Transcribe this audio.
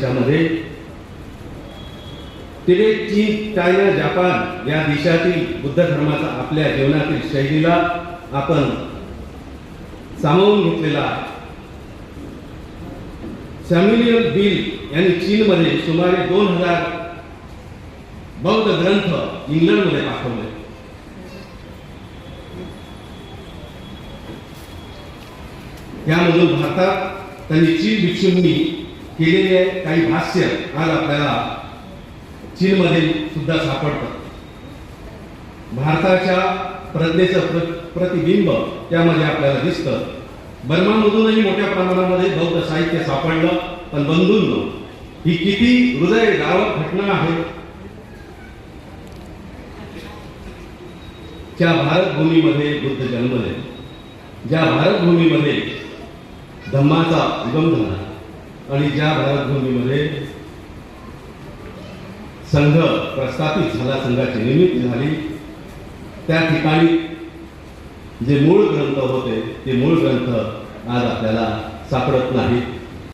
देशामध्ये. तिबेट चीन China Japan या देशातील बुद्ध धर्माचा आपल्या जीवनातील शैलीला आपण सामावून घेतलेला सॅम्युनियल बिल यांनी चीनमध्ये सुमारे दोन हजार बौद्ध ग्रंथ इंग्लंडमध्ये पाठवले. त्यामधून भारतात त्यांनी चीन भिक्षूंनी केलेले काही भाष्य आज आपल्याला चीनमध्ये सुद्धा सापडतात भारताच्या प्रज्ञेचं प्र प्रतिबिंब त्यामध्ये आपल्याला दिसतं. बर्मामधूनही मोठ्या प्रमाणामध्ये बौद्ध साहित्य सापडलं पण बंधूंनो ही किती हृदय गावक घटना आहे? ज्या भारतभूमीमध्ये बुद्ध जन्मले ज्या भारतभूमीमध्ये धम्माचा उगम झाला. आणि ज्या भारतभूमीमध्ये संघ प्रस्थापित झाला संघाची निर्मिती झाली त्या ठिकाणी जे मूळ ग्रंथ होते ते मूळ ग्रंथ आज आपल्याला सापडत नाहीत.